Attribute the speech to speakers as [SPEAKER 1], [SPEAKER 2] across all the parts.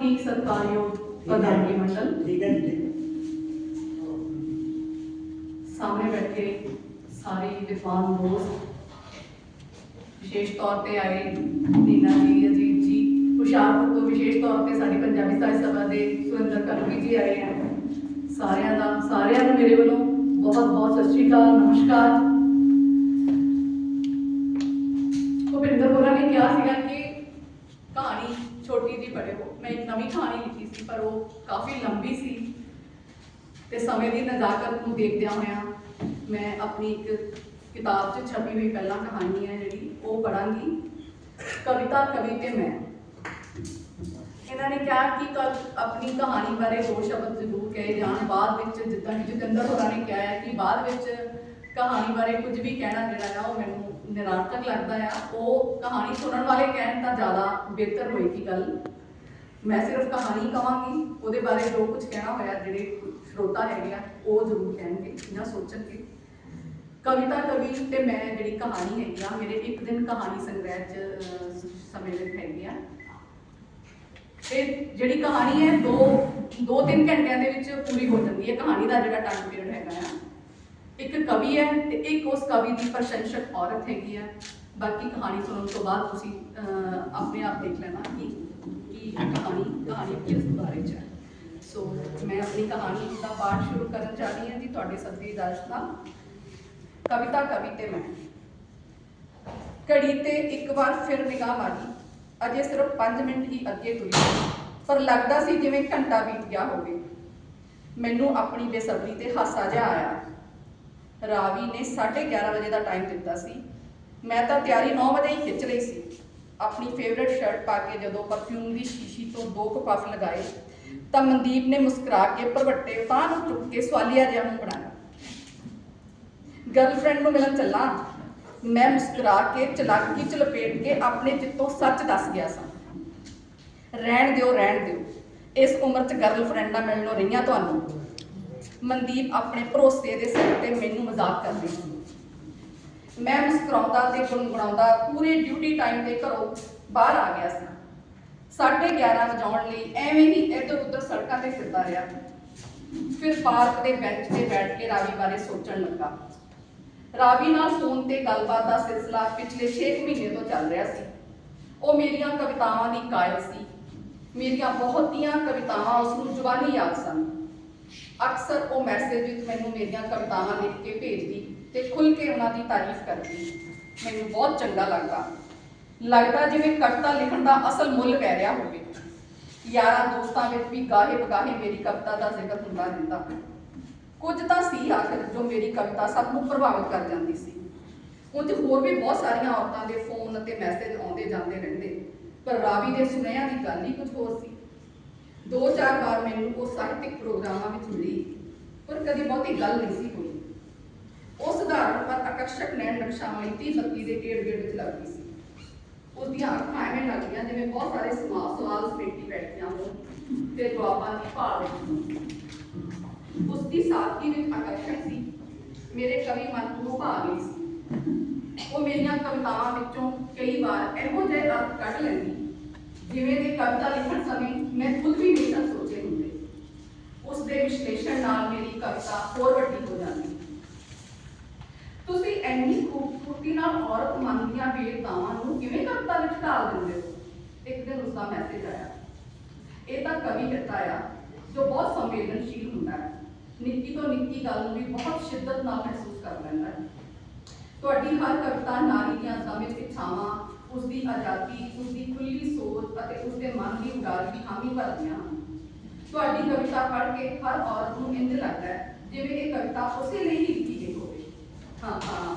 [SPEAKER 1] ਬਹੁਤ ਹੀ ਸਤਿਕਾਰਯੋਗ ਪ੍ਰਧਾਨਗੀ ਮੰਡਲ
[SPEAKER 2] ਠੀਕ ਹੈ ਜੀ ਠੀਕ ਹੈ
[SPEAKER 1] ਸਾਹਮਣੇ ਬੈਠੇ ਸਾਰੇ ਵਿਦਵਾਨ ਦੋਸਤ ਵਿਸ਼ੇਸ਼ ਤੌਰ ਤੇ ਆਏ ਨੀਨਾ ਜੀ ਅਜੀਤ ਜੀ ਹੁਸ਼ਿਆਰਪੁਰ ਤੋਂ ਵਿਸ਼ੇਸ਼ ਤੌਰ ਤੇ ਸਾਡੀ ਪੰਜਾਬੀ ਸਾਹਿਤ ਸਭਾ ਦੇ ਸੁਰਿੰਦਰ ਕਰਮੀ ਜੀ ਆਏ ਹਨ ਸਾਰਿਆਂ ਦਾ ਸਾਰਿਆਂ ਨੂੰ ਮੇਰੇ ਵੱਲੋਂ ਬਹੁਤ ਬਹੁਤ ਸਤਿ ਸ਼੍ਰੀ ਅਕਾਲ ਨਮਸਕਾਰ ਭੁਪਿੰਦਰ ਹੋਰਾਂ ਨੇ ਕਿਹਾ ਸੀਗਾ ਕਿ ਕਹਾਣੀ ਛੋਟੀ ਜਿਹੀ ਪੜ੍ਹਿਓ ਮੈਂ ਇੱਕ ਨਵੀਂ ਕਹਾਣੀ ਲਿਖੀ ਸੀ, ਪਰ ਉਹ ਕਾਫੀ ਲੰਬੀ ਸੀ। ਤੇ ਸਮੇਂ ਦੀ ਨਜ਼ਾਕਤ ਨੂੰ ਦੇਖਦਿਆਂ ਹੋਇਆਂ ਮੈਂ ਆਪਣੀ ਇੱਕ ਕਿਤਾਬ 'ਚ ਛਪੀ ਹੋਈ ਪਹਿਲਾਂ ਕਹਾਣੀ ਹੈ ਜਿਹੜੀ, ਉਹ ਪੜਾਂਗੀ ਕਵਿਤਾ, ਕਵੀ ਤੇ ਮੈਂ। ਇਹਨਾਂ ਨੇ ਕਿਹਾ ਕਿ ਕੱਲ ਆਪਣੀ ਕਹਾਣੀ ਬਾਰੇ ਦੋ ਸ਼ਬਦ ਜ਼ਰੂਰ ਕਹੇ ਜਾਣ। ਬਾਅਦ ਵਿੱਚ ਜਿੱਦਾਂ ਕਿ ਜਤਿੰਦਰ ਹੋਰਾਂ ਨੇ ਕਿਹਾ ਹੈ ਕਿ ਬਾਅਦ ਵਿੱਚ ਕਹਾਣੀ ਬਾਰੇ ਕੁਝ ਵੀ ਕਹਿਣਾ ਜਿਹੜਾ ਆ ਉਹ ਮੈਨੂੰ ਨਿਰਾਰਥਕ ਲੱਗਦਾ ਆ। ਉਹ ਕਹਾਣੀ ਸੁਣਨ ਵਾਲੇ ਕਹਿਣ ਤਾਂ ਜ਼ਿਆਦਾ ਬਿਹਤਰ ਹੋਏਗੀ ਗੱਲ ਮੈਂ ਸਿਰਫ ਕਹਾਣੀ ਕਹਾਂਗੀ ਉਹਦੇ ਬਾਰੇ ਜੋ ਕੁਝ ਕਹਿਣਾ ਹੋਇਆ ਜਿਹੜੇ ਸਰੋਤਾ ਹੈਗੇ ਆ ਉਹ ਜ਼ਰੂਰ ਕਹਿਣਗੇ ਜਾਂ ਸੋਚਣਗੇ। ਕਵਿਤਾ ਕਵੀ ਤੇ ਮੈਂ ਜਿਹੜੀ ਕਹਾਣੀ ਹੈਗੀ ਆ ਮੇਰੇ ਇੱਕ ਦਿਨ ਕਹਾਣੀ ਸੰਗ੍ਰਹਿ ਚ ਅਹ, ਸਮੇਲਿਤ ਹੈਗੀ ਆ। ਤੇ ਜਿਹੜੀ ਕਹਾਣੀ ਹੈ ਦੋ ਦੋ ਤਿੰਨ ਘੰਟਿਆਂ ਦੇ ਵਿੱਚ ਪੂਰੀ ਹੋ ਜਾਂਦੀ ਹੈ। ਕਹਾਣੀ ਦਾ ਜਿਹੜਾ ਟਾਈਮ ਪੀਰੀਅਡ ਹੈਗਾ ਆ। ਇੱਕ ਕਵੀ ਹੈ ਤੇ ਇੱਕ ਉਸ ਕਵੀ ਦੀ ਪ੍ਰਸ਼ੰਸਕ ਔਰਤ ਹੈਗੀ ਹੈ। ਬਾਕੀ ਕਹਾਣੀ ਸੁਣਨ ਤੋਂ ਬਾਅਦ ਤੁਸੀਂ ਅਹ, ਆਪਣੇ ਆਪ ਦੇਖ ਲੈਣਾ ਕਿ ਕੀ ਕਹਾਣੀ ਕਹਾਣੀ ਕਿਸ ਬਾਰੇ ਚ ਹੈ। ਸੋ ਮੈਂ ਆਪਣੀ ਕਹਾਣੀ ਦਾ ਪਾਠ ਸ਼ੁਰੂ ਕਰਨ ਜਾ ਰਹੀ ਹਾਂ ਜੀ ਤੁਹਾਡੇ ਸਭ ਦੀ। ਇਜਾਜ਼ਤ ਕਵਿਤਾ ਕਵੀ ਤੇ ਮੈਂ। ਘੜੀ ਤੇ ਇੱਕ ਵਾਰ ਫਿਰ ਨਿਗਾਹ ਮਾਰੀ। ਅਜੇ ਸਿਰਫ 5 ਮਿੰਟ ਹੀ ਅੱਗੇ ਤੁਰੀ। ਪਰ ਲੱਗਦਾ ਸੀ ਜਿਵੇਂ ਘੰਟਾ ਬੀਤ ਗਿਆ ਹੋਵੇ। ਮੈਨੂੰ ਆਪਣੀ ਬੇਸਬਰੀ ਤੇ ਹਾਸਾ ਜਿਹਾ ਆਇਆ। ਰਾਵੀ ਨੇ 11:30 ਵਜੇ ਦਾ ਟਾਈਮ ਦਿੱਤਾ ਸੀ। ਮੈਂ ਤਾਂ ਤਿਆਰੀ 9 ਵਜੇ ਹੀ ਖਿੱਚ ਰਹੀ ਸੀ। ਆਪਣੀ ਫੇਵਰਿਟ ਸ਼ਰਟ ਪਾ ਕੇ ਜਦੋਂ ਪਰਫਿਊਮ ਦੀ ਸ਼ੀਸ਼ੀ ਤੋਂ ਦੋ ਕੁ ਪਫ ਲਗਾਏ, ਤਾਂ ਮਨਦੀਪ ਨੇ ਮੁਸਕਰਾ ਕੇ ਭਰਵੱਟੇ ਬਾਂਹ ਨੂੰ ਚੁੱਕ ਕੇ ਸਵਾਲੀਆ ਜਿਹਾ ਮੂੰਹ ਬਣਾਇਆ। ਗਰਲਫ੍ਰੈਂਡ ਨੂੰ ਮਿਲਣ ਚੱਲਾਂ। ਮੈਂ ਮੁਸਕਰਾ ਕੇ ਚਲਾਕੀ ਚ ਲਪੇਟ ਕੇ ਆਪਣੇ ਜਿੱਤੋਂ ਸੱਚ ਦੱਸ ਗਿਆ ਸਾਂ। ਰਹਿਣ ਦਿਓ ਰਹਿਣ ਦਿਓ। ਇਸ ਉਮਰ 'ਚ ਗਰਲਫ੍ਰੈਂਡਾਂ ਮਿਲਣੋਂ ਰਹੀਆਂ ਤੁਹਾਨੂੰ। ਮਨਦੀਪ ਆਪਣੇ ਭਰੋਸੇ ਦੇ ਸਿਰ ਤੇ ਮੈਨੂੰ ਮਜ਼ਾਕ ਕਰਦੀ ਸੀ। ਮੈਂ ਮੁਸਕਰਾਉਂਦਾ ਤੇ ਗੁੰਗਣਾਉਂਦਾ ਪੂਰੇ ਡਿਊਟੀ ਟਾਈਮ ਤੇ ਘਰੋਂ ਬਾਹਰ ਆ ਗਿਆ ਸੀ। 11:30 ਵਜਾਉਣ ਲਈ ਐਵੇਂ ਹੀ ਇੱਧਰ ਉੱਧਰ ਸੜਕਾਂ ਤੇ ਫਿਰਦਾ ਰਿਹਾ। ਫਿਰ ਪਾਰਕ ਦੇ ਬੈਂਚ ਤੇ ਬੈਠ ਕੇ ਰਾਵੀ ਬਾਰੇ ਸੋਚਣ ਲੱਗਾ। ਰਾਵੀ ਨਾਲ ਫੋਨ ਤੇ ਗੱਲਬਾਤ ਦਾ ਸਿਲਸਿਲਾ ਪਿਛਲੇ 6 ਮਹੀਨੇ ਤੋਂ ਚੱਲ ਰਿਹਾ ਸੀ। ਉਹ ਮੇਰੀਆਂ ਕਵਿਤਾਵਾਂ ਦੀ ਕਾਇਲ ਸੀ। ਮੇਰੀਆਂ ਬਹੁਤੀਆਂ ਕਵਿਤਾਵਾਂ ਉਸ ਨੂੰ ਜ਼ੁਬਾਨੀ ਯਾਦ ਸਨ। ਅਕਸਰ ਉਹ ਮੈਸੇਜ ਵਿੱਚ ਮੈਨੂੰ ਮੇਰੀਆਂ ਕਵਿਤਾਵਾਂ ਲਿਖ ਕੇ ਭੇਜਦੀ ਤੇ ਖੁੱਲ ਕੇ ਉਹਨਾਂ ਦੀ ਤਾਰੀਫ ਕਰਦੀ। ਮੈਨੂੰ ਬਹੁਤ ਚੰਗਾ ਲੱਗਦਾ। ਲੱਗਦਾ ਜਿਵੇਂ ਕਵਿਤਾ ਲਿਖਣ ਦਾ ਅਸਲ ਮੁੱਲ ਪੈ ਰਿਹਾ ਹੋਵੇ। ਯਾਰਾਂ ਦੋਸਤਾਂ ਵਿੱਚ ਵੀ ਗਾਹੇ ਬਗਾਹੇ ਮੇਰੀ ਕਵਿਤਾ ਦਾ ਜ਼ਿਕਰ ਹੁੰਦਾ ਰਹਿੰਦਾ। ਕੁਝ ਤਾਂ ਸੀ ਆਖਰ ਜੋ ਮੇਰੀ ਕਵਿਤਾ ਸਭ ਨੂੰ ਪ੍ਰਭਾਵਿਤ ਕਰ ਜਾਂਦੀ ਸੀ। ਉਂਝ ਹੋਰ ਵੀ ਬਹੁਤ ਸਾਰੀਆਂ ਔਰਤਾਂ ਦੇ ਫੋਨ ਅਤੇ ਮੈਸੇਜ ਆਉਂਦੇ ਜਾਂਦੇ ਰਹਿੰਦੇ। ਪਰ ਰਾਵੀ ਦੇ ਸੁਨੇਹਿਆਂ ਦੀ ਗੱਲ ਹੀ ਕੁਝ ਹੋਰ ਸੀ। ਦੋ ਚਾਰ ਵਾਰ ਮੈਨੂੰ ਉਹ ਸਾਹਿਤਿਕ ਪ੍ਰੋਗਰਾਮਾਂ ਵਿੱਚ ਮਿਲੀ, ਪਰ ਕਦੀ ਬਹੁਤੀ ਗੱਲ ਨਹੀਂ ਸੀ ਹੋਈ। ਉਹ ਸਧਾਰਨ ਪਰ ਆਕਰਸ਼ਕ ਨੈਣ ਨਕਸ਼ਾਂ ਵਾਲੀ ਤੀਹ ਬੱਤੀ ਦੇ ਗੇੜ ਗੇੜ ਵਿੱਚ ਲੱਗਦੀ ਸੀ। ਉਸ ਦੀਆਂ ਅੱਖਾਂ ਐਵੇਂ ਲੱਗਦੀਆਂ ਜਿਵੇਂ ਬਹੁਤ ਸਾਰੇ ਸਵਾਲ ਸਵਾਲ ਸਮੇਟੀ ਬੈਠੀਆਂ ਹੋਣ ਤੇ ਜਵਾਬਾਂ ਦੀ ਭਾਲ ਵਿੱਚ ਉਸ ਦੀ ਸਾਦਗੀ ਵਿੱਚ ਆਕਰਸ਼ਣ ਸੀ। ਮੇਰੇ ਕਵੀ ਮਨ ਨੂੰ ਭਾ ਗਈ ਸੀ। ਉਹ ਮੇਰੀਆਂ ਕਵਿਤਾਵਾਂ ਵਿੱਚੋਂ ਕਈ ਵਾਰ ਇਹੋ ਜਿਹੇ ਅਰਥ ਕੱਢ ਲੈਂਦੀ। ਜਿਵੇਂ ਦੇ ਕਵਿਤਾ ਲਿਖਣ ਸਮੇਂ ਮੈਂ ਖੁਦ ਵੀ ਨਹੀਂ ਤਾਂ ਸੋਚੇ ਹੁੰਦੇ। ਉਸ ਦੇ ਵਿਸ਼ਲੇਸ਼ਣ ਨਾਲ ਮੇਰੀ ਕਵਿਤਾ ਹੋਰ ਵੱਡੀ ਹੋ ਜਾਂਦੀ। ਤੁਸੀਂ ਇੰਨੀ ਖੂਬਸੂਰਤੀ ਨਾਲ ਔਰਤ ਮਨ ਦੀਆਂ ਵੇਦਤਾਵਾਂ ਨੂੰ ਕਿਵੇਂ ਕਵਿਤਾ ਵਿੱਚ ਢਾਲ ਦਿੰਦੇ ਹੋ? ਇੱਕ ਦਿਨ ਉਸ ਦਾ ਮੈਸੇਜ ਆਇਆ। ਇਹ ਤਾਂ ਕਵੀ ਹਿਰਦਾ ਆ, ਜੋ ਬਹੁਤ ਸੰਵੇਦਨਸ਼ੀਲ ਹੁੰਦਾ ਹੈ। ਨਿੱਕੀ ਤੋਂ ਨਿੱਕੀ ਗੱਲ ਨੂੰ ਵੀ ਬਹੁਤ ਸ਼ਿੱਦਤ ਨਾਲ ਮਹਿਸੂਸ ਕਰ ਲੈਂਦਾ ਹੈ। ਤੁਹਾਡੀ ਹਰ ਕਵਿਤਾ ਨਾਰੀ ਦੀਆਂ ਸਮੇਂ ਇੱਛਾਵਾਂ ਉਸ ਦੀ ਆਜ਼ਾਦੀ ਉਸ ਦੀ ਖੁੱਲੀ ਸੋਚ ਅਤੇ ਉਸ ਦੇ ਮਨ ਦੀ ਉਡਾਰੀ ਦੀ ਹਾਮੀ ਭਰਦੀਆਂ ਹਨ। ਤੁਹਾਡੀ ਕਵਿਤਾ ਪੜ੍ਹ ਕੇ ਹਰ ਔਰਤ ਨੂੰ ਇੰਜ ਲੱਗਦਾ ਹੈ, ਜਿਵੇਂ ਇਹ ਕਵਿਤਾ ਉਸੇ ਲਈ ਹੀ ਲਿਖੀ ਗਈ ਹੋਵੇ। ਹਾਂ ਹਾਂ।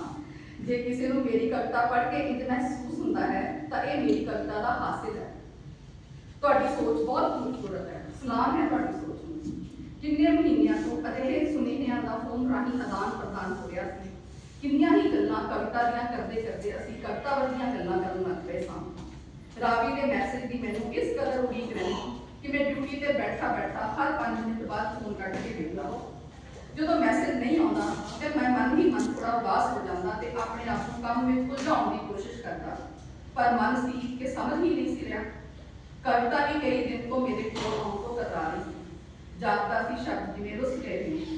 [SPEAKER 1] ਜੇ ਕਿਸੇ ਨੂੰ ਮੇਰੀ ਕਵਿਤਾ ਪੜ੍ਹ ਕੇ ਇੰਜ ਮਹਿਸੂਸ ਹੁੰਦਾ ਹੈ, ਤਾਂ ਇਹ ਮੇਰੀ ਕਵਿਤਾ ਦਾ ਹਾਸਿਲ ਹੈ। ਤੁਹਾਡੀ ਸੋਚ ਬਹੁਤ ਖੂਬਸੂਰਤ ਹੈ। ਸਲਾਮ ਹੈ ਤੁਹਾਡੀ ਸੋਚ ਨੂੰ। ਕਿੰਨੇ ਮਹੀਨਿਆਂ ਤੋਂ ਅਜਿਹੇ ਸੁਨੇਹਿਆਂ ਦਾ ਫੋਨ ਰਾਹੀਂ ਆਦਾਨ ਪ੍ਰਦਾਨ ਹੋ ਰਿਹਾ ਸੀ ਕਿੰਨੀਆਂ ਹੀ ਗੱਲਾਂ ਕਵਿਤਾ ਦੀਆਂ ਕਰਦੇ ਕਰਦੇ ਅਸੀਂ ਕਵਿਤਾ ਵਰਗੀਆਂ ਗੱਲਾਂ ਕਰਨ ਲੱਗ ਪਏ ਸਾਂ। ਰਾਵੀ ਦੇ ਮੈਸੇਜ ਦੀ ਮੈਨੂੰ ਇਸ ਕਦਰ ਉਡੀਕ ਰਹੀ ਕਿ ਮੈਂ ਡਿਊਟੀ ਤੇ ਬੈਠਾ ਬੈਠਾ ਹਰ 5 ਮਿੰਟ ਬਾਅਦ ਫੋਨ ਕੱਢ ਕੇ ਵੇਖਦਾ ਜਦੋਂ ਮੈਸੇਜ ਨਹੀਂ ਆਉਂਦਾ ਤੇ ਮੈਂ ਮਨ ਹੀ ਮਨ ਥੋੜਾ ਉਦਾਸ ਹੋ ਜਾਂਦਾ ਤੇ ਆਪਣੇ ਆਪ ਨੂੰ ਕੰਮ ਵਿੱਚ ਉਲਝਾਉਣ ਦੀ ਕੋਸ਼ਿਸ਼ ਕਰਦਾ। ਪਰ ਮਨ ਸੀ ਕਿ ਸਮਝ ਹੀ ਨਹੀਂ ਸੀ ਰਿਹਾ। ਕਵਿਤਾ ਵੀ ਕਈ ਦਿਨ ਤੋਂ ਮੇਰੇ ਕੋਲ ਆਉਣ ਤੋਂ ਕਤਾਰ ਜਾਗਦਾ ਸੀ ਸ਼ਬਦ ਜਿਵੇਂ ਰੁੱਸ ਗਏ ਨੇ।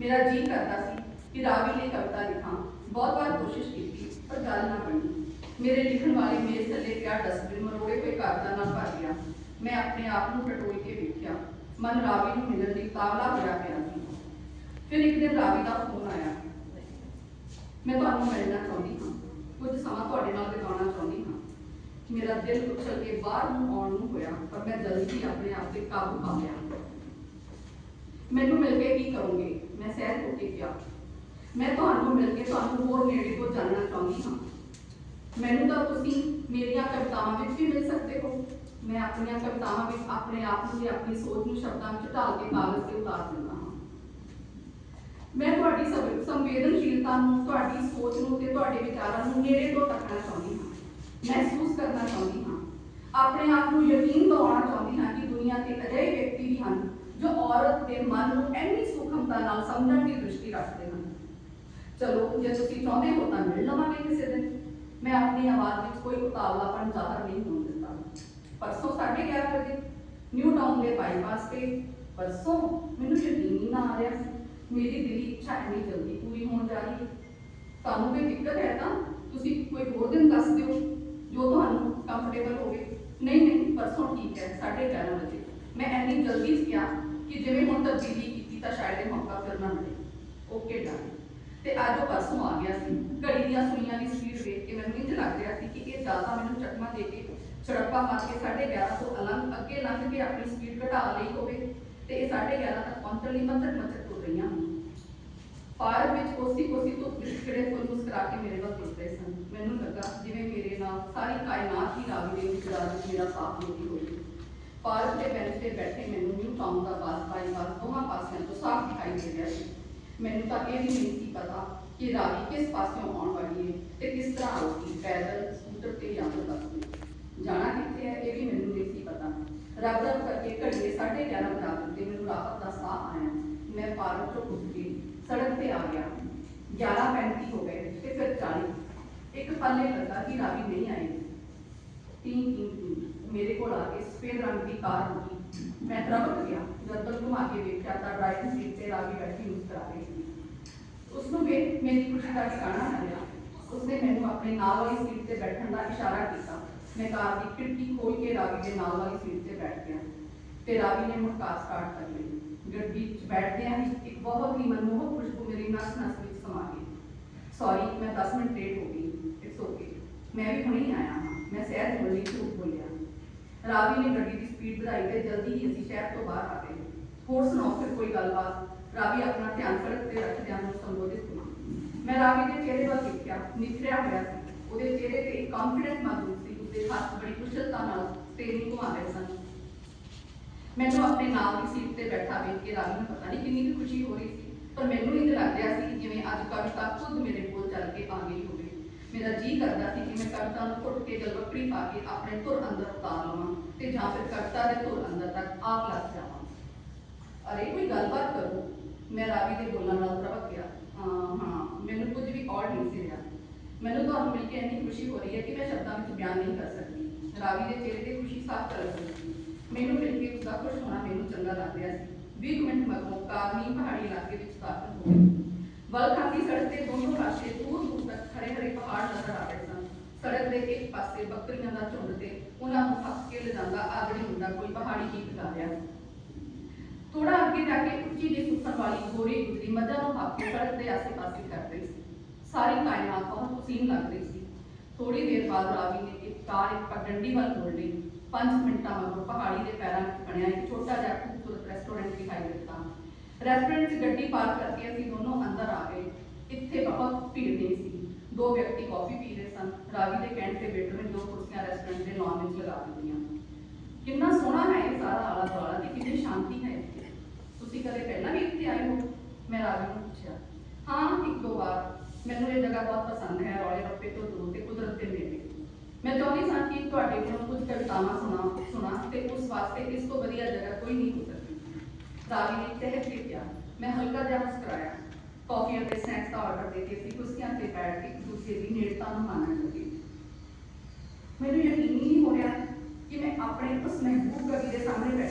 [SPEAKER 1] ਮੇਰਾ ਜੀ ਕਰਦਾ ਸੀ ਕਿ ਰਾਵੀ ਲਈ ਕਵਿਤਾ ਲਿਖਾਂ ਬਹੁਤ ਵਾਰ ਕੋਸ਼ਿਸ਼ ਕੀਤੀ ਪਰ ਗੱਲ ਨਾ ਬਣੀ ਮੇਰੇ ਲਿਖਣ ਵਾਲੇ ਮੇਜ਼ ਥੱਲੇ ਪਿਆ ਡਸਟਬਿਨ ਮਰੋੜੇ ਹੋਏ ਕਾਗਜ਼ਾਂ ਨਾਲ ਭਰ ਗਿਆ ਮੈਂ ਆਪਣੇ ਆਪ ਨੂੰ ਟਟੋਲ ਕੇ ਵੇਖਿਆ ਮਨ ਰਾਵੀ ਨੂੰ ਮਿਲਣ ਲਈ ਤਾਵਲਾ ਹੋਇਆ ਪਿਆ ਸੀ ਫਿਰ ਇੱਕ ਦਿਨ ਰਾਵੀ ਦਾ ਫੋਨ ਆਇਆ ਮੈਂ ਤੁਹਾਨੂੰ ਮਿਲਣਾ ਚਾਹੁੰਦੀ ਹਾਂ। ਕੁਝ ਸਮਾਂ ਤੁਹਾਡੇ ਨਾਲ ਬਿਤਾਉਣਾ ਚਾਹੁੰਦੀ ਹਾਂ। ਮੇਰਾ ਦਿਲ ਉਛਲ ਕੇ ਬਾਹਰ ਨੂੰ ਆਉਣ ਨੂੰ ਹੋਇਆ, ਪਰ ਮੈਂ ਜਲਦੀ ਹੀ ਆਪਣੇ ਆਪ ਤੇ ਕਾਬੂ ਪਾ ਲਿਆ। ਮੈਨੂੰ ਮਿਲ ਕੇ ਕੀ ਕਰੋਗੇ? ਮੈਂ ਸਹਿਜ ਹੋ ਕੇ ਕਿਹਾ ਮੈਂ ਤੁਹਾਨੂੰ ਮਿਲ ਕੇ ਤੁਹਾਨੂੰ ਹੋਰ ਨੇੜੇ ਤੋਂ ਜਾਣਨਾ ਚਾਹੁੰਦੀ ਹਾਂ ਮੈਨੂੰ ਤਾਂ ਤੁਸੀਂ ਮੇਰੀਆਂ ਕਵਿਤਾਵਾਂ ਵਿੱਚ ਵੀ ਮਿਲ ਸਕਦੇ ਹੋ ਮੈਂ ਆਪਣੀਆਂ ਕਵਿਤਾਵਾਂ ਵਿੱਚ ਆਪਣੇ ਆਪ ਨੂੰ ਤੇ ਆਪਣੀ ਸੋਚ ਨੂੰ ਸ਼ਬਦਾਂ ਵਿੱਚ ਢਾਲ ਕੇ ਕਾਗਜ਼ ਤੇ ਉਤਾਰ ਦਿੰਦਾ ਹਾਂ ਮੈਂ ਤੁਹਾਡੀ ਸੰ- ਸੰਵੇਦਨਸ਼ੀਲਤਾ ਨੂੰ ਤੁਹਾਡੀ ਸੋਚ ਨੂੰ ਤੇ ਤੁਹਾਡੇ ਵਿਚਾਰਾਂ ਨੂੰ ਨੇੜੇ ਤੋਂ ਤੱਕਣਾ ਚਾਹੁੰਦੀ ਹਾਂ ਮਹਿਸੂਸ ਕਰਨਾ ਚਾਹੁੰਦੀ ਹਾਂ ਆਪਣੇ ਆਪ ਨੂੰ ਯਕੀਨ ਦਿਵਾਉਣਾ ਚਾਹੁੰਦੀ ਹਾਂ ਕਿ ਦੁਨੀਆ ਤੇ ਅਜਿਹੇ ਵਿਅਕਤੀ ਵੀ ਹਨ ਜੋ ਔਰਤ ਦੇ ਮਨ ਨੂੰ ਇੰਨੀ ਸੂਖਮਤਾ ਨਾਲ ਸਮਝਣ ਦੀ ਦ੍ਰਿਸ਼ਟੀ ਰੱਖਦੇ ਹਨ ਚਲੋ ਜੇ ਤੁਸੀਂ ਚਾਹੁੰਦੇ ਹੋ ਤਾਂ ਮਿਲ ਲਵਾਂਗੇ ਕਿਸੇ ਦਿਨ ਮੈਂ ਆਪਣੀ ਆਵਾਜ਼ ਵਿੱਚ ਕੋਈ ਉਤਾਵਲਾਪਨ ਜ਼ਾਹਰ ਨਹੀਂ ਹੋਣ ਦਿੱਤਾ ਪਰਸੋਂ 11:30 ਵਜੇ ਨਿਊ ਟਾਊਨ ਦੇ ਬਾਈਪਾਸ ਤੇ ਪਰਸੋਂ ਮੈਨੂੰ ਯਕੀਨ ਹੀ ਨਾ ਆ ਰਿਹਾ ਸੀ ਮੇਰੀ ਦਿਲੀ ਇੱਛਾ ਇੰਨੀ ਜਲਦੀ ਪੂਰੀ ਹੋਣ ਜਾ ਰਹੀ ਹੈ ਤੁਹਾਨੂੰ ਕੋਈ ਦਿੱਕਤ ਹੈ ਤਾਂ ਤੁਸੀਂ ਕੋਈ ਹੋਰ ਦਿਨ ਦੱਸ ਦਿਓ ਜੋ ਤੁਹਾਨੂੰ ਕੰਫਰਟੇਬਲ ਹੋਵੇ ਨਹੀਂ ਨਹੀਂ ਪਰਸੋਂ ਠੀਕ ਹੈ 11:30 ਵਜੇ ਮੈਂ ਇੰਨੀ ਜਲਦੀ ਚ ਕਿਹਾ ਕਿ ਜਿਵੇਂ ਹੁਣ ਤਬਦੀਲੀ ਕੀਤੀ ਤਾਂ ਸ਼ਾਇਦ ਇਹ ਮੌਕਾ ਫਿਰ ਨਾ ਮਿਲੇ ਓਕੇ ਡਨ ਤੇ ਅੱਜ ਉਹ ਪਰਸੋਂ ਆ ਗਿਆ ਸੀ। ਘੜੀ ਦੀਆਂ ਸੂਈਆਂ ਦੀ ਸਪੀਡ ਵੇਖ ਕੇ ਮੈਨੂੰ ਇੰਝ ਲੱਗ ਰਿਹਾ ਸੀ ਕਿ ਇਹ ਜ਼ਿਆਦਾ ਮੈਨੂੰ ਚਕਮਾ ਦੇ ਕੇ ਛੜੱਪਾ ਮਾਰ ਕੇ 11:30 ਤੋਂ ਅਲੰਗ ਅੱਗੇ ਲੰਘ ਕੇ ਆਪਣੀ ਸਪੀਡ ਘਟਾ ਲਈ ਹੋਵੇ ਤੇ ਇਹ 11:30 ਤੱਕ ਪਹੁੰਚਣ ਲਈ ਮੱਚੜ ਮੱਚੜ ਤੁਰ ਰਹੀਆਂ ਹਨ। ਪਾਰਕ ਵਿੱਚ ਕੋਸੀ ਕੋਸੀ ਧੁੱਪ ਖਿੜੇ ਫੁੱਲ ਮੁਸਕਰਾ ਕੇ ਮੇਰੇ ਵੱਲ ਪੁੱਛਦੇ ਸਨ। ਮੈਨੂੰ ਲੱਗਾ ਜਿਵੇਂ ਮੇਰੇ ਨਾਲ ਸਾਰੀ ਕਾਇਨਾਤ ਹੀ ਰਾਵੀ ਦੇ ਇੰਤਜ਼ਾਰ ਵਿੱਚ ਮੇਰਾ ਸਾਥ ਦੇਦੀ ਹੋਈ ਪਾਰਕ ਦੇ ਬੈਂਚ ਤੇ ਬੈਠੇ ਮੈਨੂੰ ਨਿਊ ਟਾਊਨ ਦਾ ਬਾਸ ਬਾਈਪਾਸ ਦੋਹਾਂ ਪਾਸਿਆਂ ਤੋਂ ਸਾਫ਼ ਦਿਖਾਈ ਦੇ ਰਿਹਾ ਸੀ। ਮੈਨੂੰ ਤਾਂ ਇਹ ਵੀ ਨਹੀਂ ਸੀ ਪਤਾ ਕਿ ਰਾਵੀ ਕਿਸ ਪਾਸਿਓਂ ਆਉਣ ਵਾਲੀ ਹੈ ਤੇ ਕਿਸ ਤਰ੍ਹਾਂ ਆਉਗੀ ਪੈਦਲ ਸਕੂਟਰ ਤੇ ਜਾਂ ਫਿਰ ਬੱਸ ਤੇ ਜਾਣਾ ਕਿੱਥੇ ਹੈ ਇਹ ਵੀ ਮੈਨੂੰ ਨਹੀਂ ਸੀ ਪਤਾ ਰੱਬ ਰੱਬ ਕਰਕੇ ਘੜੀਏ 11:30 ਵਜਾ ਦਿੱਤੇ ਮੈਨੂੰ ਰਾਹਤ ਦਾ ਸਾਹ ਆਇਆ ਮੈਂ ਪਾਰਕ ਤੋਂ ਉੱਠ ਕੇ ਸੜਕ ਤੇ ਆ ਗਿਆ 11:35 ਹੋ ਗਏ ਤੇ ਫਿਰ 40 ਇੱਕ ਪੱਲੇ ਲੱਗਾ ਕਿ ਰਾਵੀ ਨਹੀਂ ਆਈ ਤੀਨ ਤੀਨ ਤੀਨ ਮੇਰੇ ਕੋਲ ਆ ਕੇ ਸਫੇਦ ਰੰਗ ਦੀ ਕਾਰ ਰੁਕੀ ਮੈਂ ਤਰਬਕ ਗਿਆ ਜਦ ਤੱਕ ਘੁਮਾ ਕੇ ਵੇਖਿਆ ਤਾਂ ਡਰਾਈਵਿੰਗ ਸੀਟ ਤੇ ਰਾਵੀ ਬੈਠੀ ਮੁਸਕਰਾ ਰਹੀ ਸੀ ਉਸ ਨੂੰ ਵੇਖ ਮੇਰੀ ਖੁਸ਼ੀ ਦਾ ਠਿਕਾਣਾ ਨਾ ਰਿਹਾ ਉਸਨੇ ਮੈਨੂੰ ਆਪਣੇ ਨਾਲ ਵਾਲੀ ਸੀਟ ਤੇ ਬੈਠਣ ਦਾ ਇਸ਼ਾਰਾ ਕੀਤਾ ਮੈਂ ਕਾਰ ਦੀ ਖਿੜਕੀ ਖੋਲ ਕੇ ਰਾਵੀ ਦੇ ਨਾਲ ਵਾਲੀ ਸੀਟ ਤੇ ਬੈਠ ਗਿਆ ਤੇ ਰਾਵੀ ਨੇ ਮੁੜ ਕਾਰ ਸਟਾਰਟ ਕਰ ਲਈ ਗੱਡੀ 'ਚ ਬੈਠਦਿਆਂ ਹੀ ਇੱਕ ਬਹੁਤ ਹੀ ਮਨਮੋਹਕ ਖੁਸ਼ਬੂ ਮੇਰੀ ਨਸ ਨਸ ਵਿੱਚ ਸਮਾ ਗਈ ਸੌਰੀ ਮੈਂ 10 ਮਿੰਟ ਲੇਟ ਹੋ ਗਈ ਇਟਸ ਓਕੇ ਮੈਂ ਵੀ ਹੁਣੇ ਹੀ ਆਇਆ ਹਾਂ ਮੈਂ ਸਹਿਜ ਬੋਲੀ ਝੂਠ ਬੋਲਿਆ। ਰਾਵੀ ਨੇ ਗੱਡੀ ਦੀ ਸਪੀਡ ਵਧਾਈ ਤੇ ਜਲਦੀ ਹੀ ਅਸੀਂ ਸ਼ਹਿਰ ਤੋਂ ਬਾਹਰ ਆ ਗਏ। ਹੋਰ ਸੁਣਾਓ, ਫਿਰ ਕੋਈ ਗੱਲਬਾਤ? ਰਾਵੀ ਆਪਣਾ ਧਿਆਨ ਸੜਕ ਤੇ ਰੱਖਦਿਆਂ ਨੂੰ ਸੰਬੋਧਿਤ ਕੀਤਾ ਮੈਂ ਰਾਵੀ ਦੇ ਚਿਹਰੇ ਵੱਲ ਦੇਖਿਆ, ਨਿਖਰਿਆ ਹੋਇਆ ਸੀ। ਉਹਦੇ ਚਿਹਰੇ ਤੇ ਇੱਕ ਮੌਜੂਦ ਸੀ, ਉਸਦੇ ਹੱਥ ਬੜੀ ਕੁਸ਼ਲਤਾ ਨਾਲ ਸਟੀਅਰਿੰਗ ਘੁਮਾ ਰਹੇ ਸਨ। ਮੈਨੂੰ ਆਪਣੇ ਨਾਲ ਦੀ ਸੀਟ ਤੇ ਬੈਠਾ ਵੇਖ ਕੇ ਰਾਵੀ ਨੂੰ ਪਤਾ ਨਹੀਂ ਕਿੰਨੀ ਕੁ ਖੁਸ਼ੀ ਹੋ ਰਹੀ ਸੀ, ਪਰ ਮੈਨੂੰ ਇੰਝ ਲੱਗ ਸੀ ਜਿਵੇਂ ਅੱਜ ਕਵਿਤਾ ਖੁਦ ਮੇਰੇ ਕੋਲ ਚੱਲ ਕੇ ਆ ਗਈ ਹੋਵੇ। ਮੇਰਾ ਜੀ ਕਰਦਾ ਸੀ ਕਿ ਮੈਂ ਕਵਿਤਾ ਨੂੰ ਘੁੱਟ ਕੇ ਗਲਵੱਕੜੀ ਪਾ ਕੇ ਆਪਣੇ ਧੁਰ ਅੰਦਰ ਉਤਾਰ ਲਵਾਂ ਤੇ ਜਾਂ ਫਿਰ ਕਵਿਤਾ ਦੇ ਧੁਰ ਅੰਦਰ ਤੱਕ ਆਪ ਲੱਗ ਜਾਵਾਂ। ਅਰੇ, ਕੋਈ ਗੱਲਬਾਤ ਕਰੋ। ਮੈਂ ਰਾਵੀ ਦੇ ਬੋਲਣ ਨਾਲ ਪ੍ਰਭਕ ਹਾਂ ਹਾਂ, ਮੈਨੂੰ ਕੁਝ ਵੀ ਔੜ ਨਹੀਂ ਸੀ ਰਿਹਾ। ਮੈਨੂੰ ਤੁਹਾਨੂੰ ਮਿਲ ਕੇ ਇੰਨੀ ਖੁਸ਼ੀ ਹੋ ਰਹੀ ਹੈ ਕਿ ਮੈਂ ਸ਼ਬਦਾਂ ਵਿੱਚ ਬਿਆਨ ਨਹੀਂ ਕਰ ਸਕਦੀ। ਰਾਵੀ ਦੇ ਚਿਹਰੇ ਤੇ ਖੁਸ਼ੀ ਸਾਫ਼ ਝਲਕ ਰਹੀ ਮੈਨੂੰ ਮਿਲ ਕੇ ਉਸਦਾ ਖੁਸ਼ ਹੋਣਾ ਮੈਨੂੰ ਚੰਗਾ ਲੱਗ ਰਿਹਾ ਸੀ 20 ਮਿੰਟ ਮਗਰੋਂ ਕਾਰਨੀ ਪਹਾੜੀ ਇਲਾਕੇ ਵਿੱਚ ਦਾਖਲ ਹੋ ਗਈ। ਵੱਲ ਖਾਂਦੀ ਸੜਕ ਦੇ ਦੋਨੋਂ ਪਾਸੇ ਦੂਰ ਦੂਰ ਤੱਕ ਹਰੇ ਹਰੇ ਪਹਾੜ ਨਜ਼ਰ ਆ ਰਹੇ ਸਨ। ਸੜਕ ਦੇ ਇੱਕ ਪਾਸੇ ਬੱਕਰੀਆਂ ਦਾ ਝੁੰਡ ਤੇ ਉਹਨਾਂ ਨੂੰ ਹੱਕ ਕੇ ਲਿਜਾਂਦਾ ਆਗੜੀ ਹੁੰਦਾ ਕੋਈ ਪਹਾੜੀ ਗੀਤ ਗਾ ਰਿਹਾ ਸੀ। ਥੋੜਾ ਅੱਗੇ ਜਾ ਕੇ ਉੱਚੀ ਦੀ ਸੁੱਕਣ ਵਾਲੀ ਗੋਰੀ ਗੁਜਰੀ ਮੱਝਾਂ ਨੂੰ ਹੱਕ ਸੜਕ ਦੇ ਆਸੇ-ਪਾਸੇ ਕਰ ਰਹੀ ਸੀ। ਸਾਰੀ ਕਾਇਨਾਤ ਬਹੁਤ ਹਸੀਨ ਲੱਗ ਰਹੀ ਸੀ। ਥੋੜੀ ਦੇਰ ਬਾਅਦ ਰਾਵੀ ਨੇ ਇੱਕ ਕਾਰ ਇੱਕ ਪਗਡੰਡੀ ਵੱਲ ਮੋੜ ਲਈ। 5 ਮਿੰਟਾਂ ਮਗਰੋਂ ਪਹਾੜੀ ਦੇ ਪੈਰਾਂ ਵਿੱਚ ਬਣਿਆ ਇੱਕ ਛੋਟਾ ਜਿਹਾ ਖੂਬਸੂਰਤ ਰੈਸਟੋਰੈਂਟ ਦਿਖਾਈ ਦਿੱਤਾ। ਰੈਸਟੋਰੈਂਟ 'ਚ ਗੱਡੀ ਪਾਰਕ ਕਰਕੇ ਅਸੀਂ ਦੋਨੋਂ ਅੰਦਰ ਆ ਗਏ। ਇੱਥੇ ਬਹੁਤ ਭੀੜ ਨਹੀਂ ਸੀ। ਦੋ ਵਿਅਕਤੀ ਕਾਫੀ ਪੀ ਰਹੇ ਸਨ। ਰਾਵੀ ਦੇ ਕਹਿਣ ਤੇ ਵੇਟਰ ਨੇ ਦੋ ਕੁਰਸੀਆਂ ਰੈਸਟੋਰੈਂਟ ਦੇ ਲਾਨ ਵਿੱਚ ਲਗਾ ਦਿੱਤੀਆਂ। ਕਿੰਨਾ ਸੋਹਣਾ ਹੈ ਇਹ ਸਾਰਾ ਆਲਾ ਦੁਆਲਾ ਤੇ ਕਿੰਨੀ ਸ਼ਾਂਤੀ ਹੈ। ਤੁਸੀਂ ਕਦੇ ਪਹਿਲਾਂ ਵੀ ਇੱਥੇ ਆਏ ਹੋ ਮੈਂ ਰਾਵੀ ਨੂੰ ਪੁੱਛਿਆ ਹਾਂ ਇੱਕ ਦੋ ਵਾਰ ਮੈਨੂੰ ਇਹ ਜਗ੍ਹਾ ਬਹੁਤ ਪਸੰਦ ਹੈ ਰੌਲੇ ਰੱਪੇ ਤੋਂ ਦੂਰ ਤੇ ਕੁਦਰਤ ਦੇ ਨੇੜੇ ਮੈਂ ਚਾਹੁੰਦੀ ਸਾਂ ਕਿ ਤੁਹਾਡੇ ਕੋਲੋਂ ਕੁਝ ਕਵਿਤਾਵਾਂ ਸੁਣਾ ਸੁਣਾ ਤੇ ਉਸ ਵਾਸਤੇ ਇਸ ਤੋਂ ਵਧੀਆ ਜਗ੍ਹਾ ਕੋਈ ਨਹੀਂ ਹੋ ਸਕਦੀ ਰਾਵੀ ਨੇ ਕਹਿ ਕੇ ਕਿਹਾ ਮੈਂ ਹਲਕਾ ਜਿਹਾ ਮੁਸਕਰਾਇਆ ਕਾਫੀ ਅਤੇ ਸਨੈਕਸ ਦਾ ਆਰਡਰ ਦੇ ਕੇ ਅਸੀਂ ਕੁਰਸੀਆਂ ਤੇ ਬੈਠ ਕੇ ਇੱਕ ਦੂਸਰੇ ਦੀ ਨੇੜਤਾ ਨੂੰ ਮਾਣਨ ਲੱਗੇ ਮੈਨੂੰ ਯਕੀਨ ਹੀ ਨਹੀਂ ਹੋ ਰਿਹਾ ਕਿ ਮੈਂ ਆਪਣੇ ਉਸ ਮਹਿਬੂਬ ਕਵੀ ਦੇ ਸਾਹਮਣੇ ਬੈਠੀ ਹਾਂ ਜਿਸ ਦੀਆਂ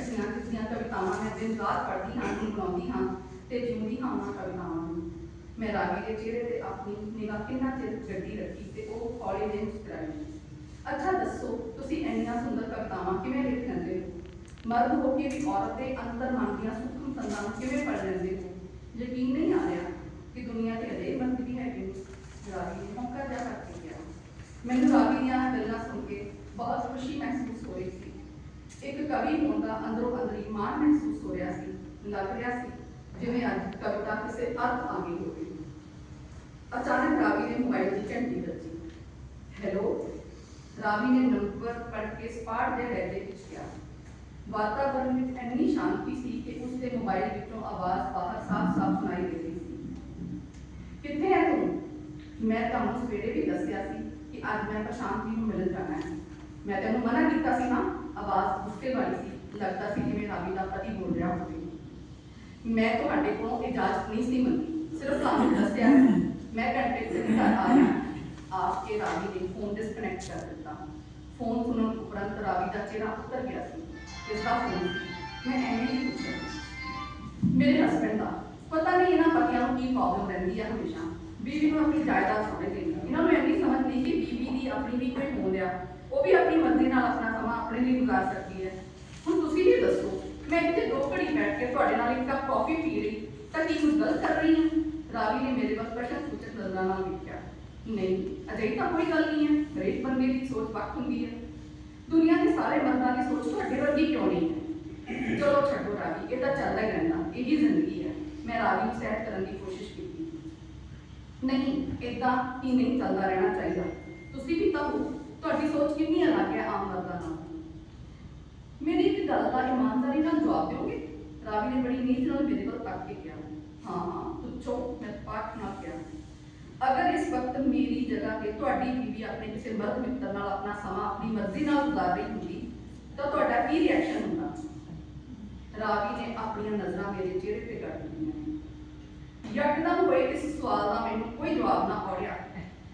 [SPEAKER 1] ਕਵਿਤਾਵਾਂ ਮੈਂ ਦਿਨ ਰਾਤ ਪੜ੍ਹਦੀ ਹਾਂ ਗੁਣਗੁਣਾਉਂਦੀ ਹਾਂ ਤੇ ਜਿਉਂਦੀ ਹਾਂ, ਉਹਨਾਂ ਕਵਿਤਾਵਾਂ ਨੂੰ। ਮੈਂ ਰਾਗੀ ਦੇ ਚਿਹਰੇ ਤੇ ਆਪਣੀ ਨਿਗਾਹ ਕਿੰਨਾ ਚਿਰ ਗੱਡੀ ਰੱਖੀ ਤੇ ਉਹ ਹੌਲੀ ਜਿਹੀ ਮੁਸਕਰਾਈ ਅੱਛਾ ਦੱਸੋ, ਤੁਸੀਂ ਇੰਨੀਆਂ ਸੁੰਦਰ ਕਵਿਤਾਵਾਂ ਕਿਵੇਂ ਲਿਖ ਲੈਂਦੇ ਹੋ? ਮਰਦ ਹੋ ਕੇ ਵੀ ਔਰਤ ਦੇ ਅੰਤਰ ਮਨ ਦੀਆਂ ਸੂਖਮ ਤੰਦਾਂ ਨੂੰ ਕਿਵੇਂ ਪੜ੍ਹ ਲੈਂਦੇ ਹੋ? ਯਕੀਨ ਨਹੀਂ ਆ ਰਿਹਾ ਕਿ ਦੁਨੀਆ ਤੇ ਅਜੇ ਮਰਦ ਵੀ ਹੈਗੇ ਨੇ। ਰਾਗੀ ਨੇ ਮੌਕਾ ਜਾ ਕਰਕੇ ਗਿਆ ਮੈਨੂੰ ਰਾਗੀ ਦੀਆਂ ਗੱਲਾਂ ਸੁਣ ਕੇ ਬਹੁਤ ਖੁਸ਼ੀ ਮਹਿਸੂਸ ਹੋਈ। ਕਵੀ ਹੋਣ ਦਾ ਅੰਦਰੋਂ ਅੰਦਰੀ ਮਾਣ ਮਹਿਸੂਸ ਹੋ ਰਿਹਾ ਸੀ ਲੱਗ ਰਿਹਾ ਸੀ ਜਿਵੇਂ ਅੱਜ ਕਵਿਤਾ ਕਿਸੇ ਅਰਥ ਆ ਗਈ ਹੋਵੇ ਅਚਾਨਕ ਰਾਵੀ ਨੇ ਮੋਬਾਈਲ ਦੀ ਘੰਟੀ ਵੱਜੀ ਹੈਲੋ ਰਾਵੀ ਨੇ ਨੰਬਰ ਪੜ੍ਹ ਕੇ ਸਪਾਟ ਦੇ ਲਹਿਜੇ ਵਿੱਚ ਕਿਹਾ ਵਾਤਾਵਰਣ ਵਿੱਚ ਇੰਨੀ ਸ਼ਾਂਤੀ ਸੀ ਕਿ ਉਸ ਦੇ ਮੋਬਾਈਲ ਵਿੱਚੋਂ ਆਵਾਜ਼ ਬਾਹਰ ਸਾਫ਼-ਸਾਫ਼ ਸੁਣਾਈ ਦੇ ਰਹੀ ਸੀ ਕਿੱਥੇ ਹੈ ਤੂੰ ਮੈਂ ਤੁਹਾਨੂੰ ਸਵੇਰੇ ਵੀ ਦੱਸਿਆ ਸੀ ਕਿ ਅੱਜ ਮੈਂ ਪ੍ਰਸ਼ਾਂਤ ਜੀ ਨੂੰ ਮਿਲਣ ਜਾਣਾ ਹੈ ਮੈਂ ਤੈਨੂੰ ਮਨਾ ਕੀਤਾ ਸੀ ਨਾ ਆਵਾਜ਼ ਮੁਸ਼ਕਿਲ ਵਾਲੀ ਸੀ ਲੱਗਦਾ ਸੀ ਜਿਵੇਂ ਰਾਵੀ ਦਾ ਪਤੀ ਬੋਲ ਰਿਹਾ ਹੋਵੇ ਮੈਂ ਤੁਹਾਡੇ ਕੋਲੋਂ ਇਜਾਜ਼ਤ ਨਹੀਂ ਸੀ ਮੰਗੀ ਸਿਰਫ ਤੁਹਾਨੂੰ ਦੱਸਿਆ ਹੈ ਮੈਂ ਘੰਟੇ ਸੇ ਘਰ ਆ ਰਿਹਾ ਆਪ ਕੇ ਰਾਵੀ ਨੇ ਫੋਨ ਡਿਸਕਨੈਕਟ ਕਰ ਦਿੱਤਾ ਫੋਨ ਸੁਣਨ ਉਪਰੰਤ ਰਾਵੀ ਦਾ ਚਿਹਰਾ ਉੱਤਰ ਗਿਆ ਸੀ ਇਸ ਦਾ ਫੋਨ ਸੀ। ਮੈਂ ਐਵੇਂ ਹੀ ਪੁੱਛਿਆ ਮੇਰੇ ਹਸਬੰਡ ਦਾ ਪਤਾ ਨਹੀਂ ਇਹਨਾਂ ਪਤੀਆਂ ਨੂੰ ਕੀ ਪ੍ਰੋਬਲਮ ਰਹਿੰਦੀ ਹੈ ਹਮੇਸ਼ਾ ਬੀਵੀ ਨੂੰ ਆਪਣੀ ਜਾਇਦਾਦ ਸਮਝਦੇ ਨੇ ਇਹਨਾਂ ਨੂੰ ਦੀ ਆਪਣੀ ਵੀ ਕੋਈ ਹੋਂਦ ਆ, ਉਹ ਵੀ ਆਪਣੀ ਮਰਜ਼ੀ ਨਾਲ ਆਪਣਾ ਸਮਾਂ ਆਪਣੇ ਲਈ ਗੁਜ਼ਾਰ ਸਕਦੀ ਹੈ। ਹੁਣ ਤੁਸੀਂ ਵੀ ਦੱਸੋ, ਮੈਂ ਇੱਥੇ ਦੋ ਘੜੀ ਬੈਠ ਕੇ ਤੁਹਾਡੇ ਨਾਲ ਇੱਕ ਕੱਪ ਕਾਫੀ ਪੀ ਰਹੀ, ਤਾਂ ਕੀ ਕੁਝ ਗਲਤ ਕਰ ਰਹੀ ਹਾਂ? ਰਾਵੀ ਨੇ ਮੇਰੇ ਵੱਲ ਪ੍ਰਸ਼ਨ ਸੂਚਕ ਨਜ਼ਰਾਂ ਨਾਲ ਵੇਖਿਆ। ਨਹੀਂ, ਅਜਿਹੀ ਤਾਂ ਕੋਈ ਗੱਲ ਨਹੀਂ ਹੈ, ਹਰੇਕ ਬੰਦੇ ਦੀ ਸੋਚ ਵੱਖ ਹੁੰਦੀ ਹੈ। ਦੁਨੀਆ ਦੇ ਸਾਰੇ ਮਰਦਾਂ ਦੀ ਸੋਚ ਤੁਹਾਡੇ ਵਰਗੀ ਕਿਉਂ ਨਹੀਂ ਹੈ? ਚਲੋ ਛੱਡੋ ਰਾਵੀ, ਇਹ ਤਾਂ ਚੱਲਦਾ ਹੀ ਰਹਿੰਦਾ, ਇਹੀ ਜ਼ਿੰਦਗੀ ਹੈ। ਮੈਂ ਰਾਵੀ ਨੂੰ ਸੈਟ ਕਰਨ ਦੀ ਕੋਸ਼ਿਸ਼ ਕੀਤੀ। ਨਹੀਂ ਇਦਾਂ ਹੀ ਨਹੀਂ ਚੱਲਦਾ ਰਹਿਣਾ ਚਾਹੀਦਾ ਤੁਸੀਂ ਵੀ ਤਾਂ ਹੋ ਤੁਹਾਡੀ ਸੋਚ ਕਿੰਨੀ ਅਲੱਗ ਹੈ ਮੇਰੀ ਇੱਕ ਗੱਲ ਦਾ ਇਮਾਨਦਾਰੀ ਨਾਲ ਜਵਾਬ ਦਿਓਗੇ? ਰਾਵੀ ਨੇ ਬੜੀ ਨੀਤ ਨਾਲ ਮੇਰੇ ਵੱਲ ਤੱਕ ਕੇ ਕਿਹਾ, ਹਾਂ ਹਾਂ, ਪੁੱਛੋ, ਮੈਂ ਪਾਕ ਨਾ ਕਿਹਾ। ਅਗਰ ਇਸ ਵਕਤ ਮੇਰੀ ਜਗ੍ਹਾ ਤੇ ਤੁਹਾਡੀ ਬੀਵੀ ਆਪਣੇ ਕਿਸੇ ਮਰਦ ਮਿੱਤਰ ਨਾਲ ਆਪਣਾ ਸਮਾਂ ਆਪਣੀ ਮਰਜ਼ੀ ਨਾਲ ਗੁਜ਼ਾਰ ਰਹੀ ਹੁੰਦੀ, ਤਾਂ ਤੁਹਾਡਾ ਕੀ ਰਿਐਕਸ਼ਨ ਹੁੰਦਾ? ਰਾਵੀ ਨੇ ਆਪਣੀਆਂ ਨਜ਼ਰਾਂ ਮੇਰੇ ਚਿਹਰੇ ਤੇ ਕਰ ਦਿੱਤੀਆਂ। ਯਕਦਮ ਹੋਏ ਇਸ ਸਵਾਲ ਦਾ ਮੈਨੂੰ ਕੋਈ ਜਵਾਬ ਨਾ ਔੜਿਆ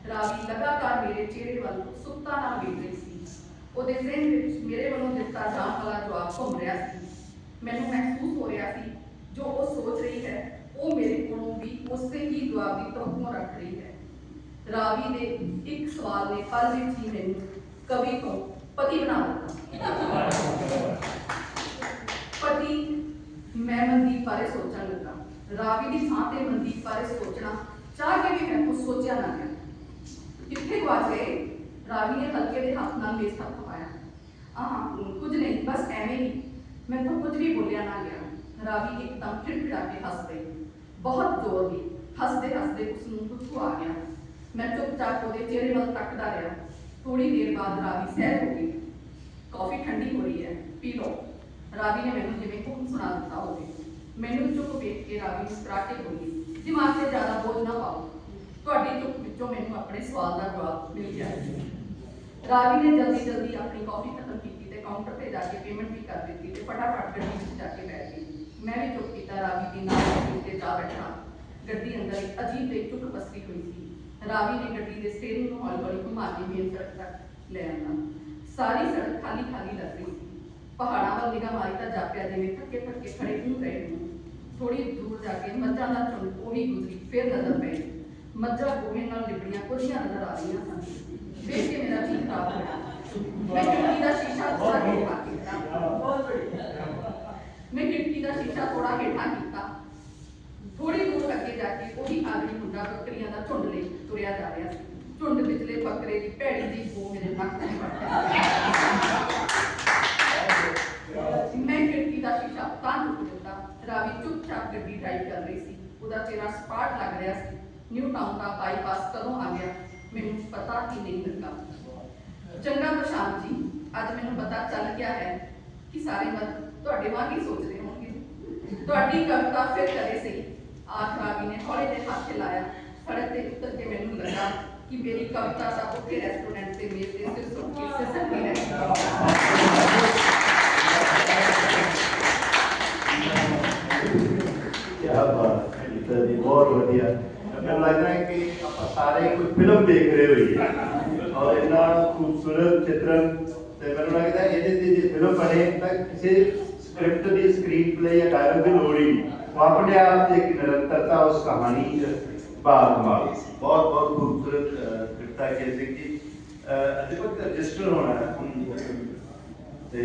[SPEAKER 1] ਰਾਵੀ ਲਗਾਤਾਰ ਮੇਰੇ ਚਿਹਰੇ ਵੱਲ ਸੁੱਤਾ ਨਾਲ ਵੇਖ ਰਹੀ ਉਹਦੇ ਜ਼ਿਹਨ ਵਿੱਚ ਮੇਰੇ ਵੱਲੋਂ ਦਿੱਤਾ ਜਾਣ ਵਾਲਾ ਜਵਾਬ ਘੁੰਮ ਰਿਹਾ ਸੀ। ਮੈਨੂੰ ਮਹਿਸੂਸ ਹੋ ਰਿਹਾ ਸੀ, ਜੋ ਉਹ ਸੋਚ ਰਹੀ ਹੈ, ਉਹ ਮੇਰੇ ਕੋਲੋਂ ਵੀ ਉਸੇ ਹੀ ਜਵਾਬ ਦੀ ਤਵੱਕੋ ਰੱਖ ਰਹੀ ਹੈ। ਰਾਵੀ ਦੇ ਇੱਕ ਸਵਾਲ ਨੇ ਪਲ ਵਿੱਚ ਹੀ ਮੈਨੂੰ ਕਵੀ ਤੋਂ ਪਤੀ ਬਣਾ ਦਿੱਤਾ। ਪਤੀ, ਮੈਂ ਮਨਦੀਪ ਬਾਰੇ ਸੋਚਣ ਲੱਗਾ। ਰਾਵੀ ਦੀ ਥਾਂ ਤੇ ਮਨਦੀਪ ਬਾਰੇ ਸੋਚਣਾ ਚਾਹ ਕੇ ਵੀ ਮੈਂ ਕੁਝ ਸੋਚਿਆ ਨਾ ਗਿਆ। ਕਿੱਥੇ ਗਵਾਚ? ਗਏ ਰਾਵੀ ਨੇ ਹਲਕੇ ਦੇ ਹੱਥ ਨਾਲ ਮੇਜ਼ ਤੱਕ ਪਾਇਆ। ਆਹ, ਕੁਝ ਨਹੀਂ, ਬਸ ਐਵੇਂ ਹੀ। ਮੈਂ ਤਾਂ ਕੁਝ ਵੀ ਬੋਲਿਆ ਨਾ ਗਿਆ। ਰਾਵੀ ਇੱਕਦਮ ਖਿੜਖਿੜਾ ਕੇ ਹੱਸ ਪਈ। ਬਹੁਤ ਜ਼ੋਰ ਦੀ, ਹੱਸਦੇ ਹੱਸਦੇ ਉਸ ਨੂੰ ਗੁੱਸਾ ਆ ਗਿਆ। ਮੈਂ ਚੁੱਪਚਾਪ ਉਹਦੇ ਚਿਹਰੇ ਵੱਲ ਤੱਕਦਾ ਰਿਹਾ। ਥੋੜੀ ਦੇਰ ਬਾਅਦ ਰਾਵੀ ਸਹਿਜ ਹੋ ਗਈ। ਕਾਫੀ ਠੰਡੀ ਹੋ ਰਹੀ ਹੈ, ਪੀ ਲਓ। ਰਾਵੀ ਨੇ ਮੈਨੂੰ ਜਿਵੇਂ ਹੁਕਮ ਸੁਣਾ ਦਿੱਤਾ ਹੋਵੇ। ਮੈਨੂੰ ਚੁੱਪ ਵੇਖ ਕੇ ਰਾਵੀ ਮੁਸਕਰਾ ਕੇ ਬੋਲੀ ਦਿਮਾਗ ਤੇ ਜ਼ਿਆਦਾ ਬੋਝ ਨਾ ਪਾਓ। ਤੁਹਾਡੀ ਚੁੱਪ ਵਿੱਚੋਂ ਮੈਨੂੰ ਆਪਣੇ ਸਵਾਲ ਦਾ ਜਵਾਬ ਮਿਲ ਗਿਆ। ਰਾਵੀ ਨੇ ਜਲਦੀ ਜਲਦੀ ਆਪਣੀ ਕਾਫੀ ਖਤਮ ਕੀਤੀ ਤੇ ਕਾਊਂਟਰ ਤੇ ਜਾ ਕੇ ਪੇਮੈਂਟ ਵੀ ਕਰ ਦਿੱਤੀ ਤੇ ਫਟਾਫਟ ਗੱਡੀ ਵਿੱਚ ਜਾ ਕੇ ਬੈਠ ਗਈ। ਮੈਂ ਵੀ ਚੁੱਪ ਕੀਤਾ, ਰਾਵੀ ਦੇ ਨਾਲ ਤੇ ਜਾ ਬੈਠਾ। ਗੱਡੀ ਅੰਦਰ ਇੱਕ ਅਜੀਬ ਜਿਹੀ ਚੁੱਪ ਹੋਈ ਸੀ। ਰਾਵੀ ਨੇ ਗੱਡੀ ਦੇ ਸਟੀਅਰਿੰਗ ਨੂੰ ਹੌਲੀ ਹੌਲੀ ਘੁਮਾ ਕੇ ਮੇਨ ਸੜਕ ਤੱਕ ਲੈ ਆਂਦਾ। ਸਾਰੀ ਸੜਕ ਖਾਲੀ ਖਾਲੀ ਲੱਗ ਰਹੀ ਸੀ। ਪਹਾੜਾਂ ਵੱਲ ਨਿਗਾਹ ਮਾਰੀ ਤਾਂ ਜਾਪਿਆ ਜਿਵੇਂ ਥੱਕੇ ਥੱਕੇ ਖੜੇ ਹੋ ਰਹੇ ਨੂੰ ਥੋੜੀ ਦੂਰ ਜਾ ਕੇ ਮੱਝਾਂ ਦਾ ਝੁੰਡ ਉਹ ਵੀ ਗੁਜ਼ਰੀ, ਫਿਰ ਨਜ਼ਰ ਪਈ। ਮੱਝਾਂ ਗੋਹੇ ਨਾਲ ਲਿਬੜੀਆਂ ਕੁੜੀਆਂ ਨਜ਼ਰ ਆ ਰਹੀਆਂ ਸਨ। ਵੇਖ ਕੇ ਮੇਰਾ ਜੀ ਖਰਾਬ ਹੋਇਆ। ਮੈਂ ਖਿੜਕੀ ਦਾ ਸ਼ੀਸ਼ਾ ਥੋੜਾ ਹੇਠਾਂ ਕੀਤਾ। ਮੈਂ ਖਿੜਕੀ ਦਾ ਸ਼ੀਸ਼ਾ ਥੋੜਾ ਹੇਠਾਂ ਕੀਤਾ। ਥੋੜੀ ਦੂਰ ਅੱਗੇ ਜਾ ਕੇ ਉਹੀ ਆਦਮੀ ਮੁੰਡਾ ਬੱਕਰੀਆਂ ਦਾ ਝੁੰਡ ਲਈ ਤੁਰਿਆ ਜਾ ਰਿਹਾ ਸੀ। ਝੁੰਡ ਵਿਚਲੇ ਬੱਕਰੇ ਦੀ ਭੈੜੀ ਦੀ ਬੋ ਮੇਰੇ ਨੱਕ ਤੇ ਵੱਟ ਮੈਂ ਖਿੜਕੀ ਦਾ ਸ਼ੀਸ਼ਾ ਤਾਂ ਚੁੱਕ ਦਿੱਤਾ। ਰਾਵੀ ਚੁੱਪਚਾਪ ਗੱਡੀ ਡਰਾਈਵ ਕਰ ਰਹੀ ਸੀ। ਉਹਦਾ ਚਿਹਰਾ ਸਪਾਟ ਲੱਗ ਰਿਹਾ ਸੀ। ਨਿਊ ਟਾਊਨ ਦਾ ਬਾਈਪਾਸ ਕਦੋਂ ਆ ਗਿਆ, ਮੈਨੂੰ ਪਤਾ ਹੀ ਨਹੀਂ ਲੱਗਾ। ਚੰਗਾ ਪ੍ਰਸ਼ਾਂਤ ਜੀ, ਅੱਜ ਮੈਨੂੰ ਪਤਾ ਚੱਲ ਗਿਆ ਹੈ ਕਿ ਸਾਰੇ ਮਰਦ ਤੁਹਾਡੇ ਵਾਂਗ ਹੀ ਸੋਚਦੇ ਹੋਣਗੇ। ਤੁਹਾਡੀ ਕਵਿਤਾ ਫਿਰ ਕਰੇ ਸਹੀ। ਆਖ ਰਾਵੀ ਨੇ ਹੌਲੇ ਦੇ ਹੱਥ ਹਿਲਾਇਆ, ਸੜਕ ਤੇ ਉਤਰ ਕੇ ਮੈਨੂੰ ਲੱਗਾ ਕਿ ਮੇਰੀ ਕਵਿਤਾ ਦਾ ਉੱਥੇ ਰੈਸਟੋਰੈਂਟ ਤੇ ਮੇਜ਼ ਤੇ ਸਿਰ ਸੁੱਟ ਕੇ ਸਿਸਕ ਨਹੀਂ ਰਹੀ
[SPEAKER 2] ਕੀ ਬਾਤ ਹੈ ਗੀਤਾ ਜੀ ਬਹੁਤ ਵਧੀਆ। ਮੈਨੂੰ ਲੱਗਦਾ ਹੈ ਕਿ ਆਪਾਂ ਸਾਰੇ ਕੋਈ ਫਿਲਮ ਦੇਖ ਰਹੇ ਹੋਈਏ। ਔਰ ਇੰਨਾ ਖੂਬਸੂਰਤ ਚਿੱਤਰਨ ਤੇ ਮੈਨੂੰ ਲੱਗਦਾ ਇਹਦੇ ਤੇ ਜੇ ਫਿਲਮ ਬਣੇ ਤਾਂ ਕਿਸੇ ਸਕ੍ਰਿਪਟ ਦੀ ਸਕਰੀਨ ਪਲੇ ਜਾਂ ਡਾਇਲੌਗ ਦੀ ਲੋੜ ਹੀ ਨਹੀਂ। ਆਪਣੇ ਆਪ ਤੇ ਇੱਕ ਨਿਰੰਤਰਤਾ ਉਸ ਕਹਾਣੀ ਚ ਬਾਤ ਮਾਰ ਬਹੁਤ ਬਹੁਤ ਖੂਬਸੂਰਤ ਕਿਰਤਾ ਕਿਸੇ ਕੀ ਅਜੇ ਤੱਕ ਰਜਿਸਟਰ ਹੋਣਾ ਤੇ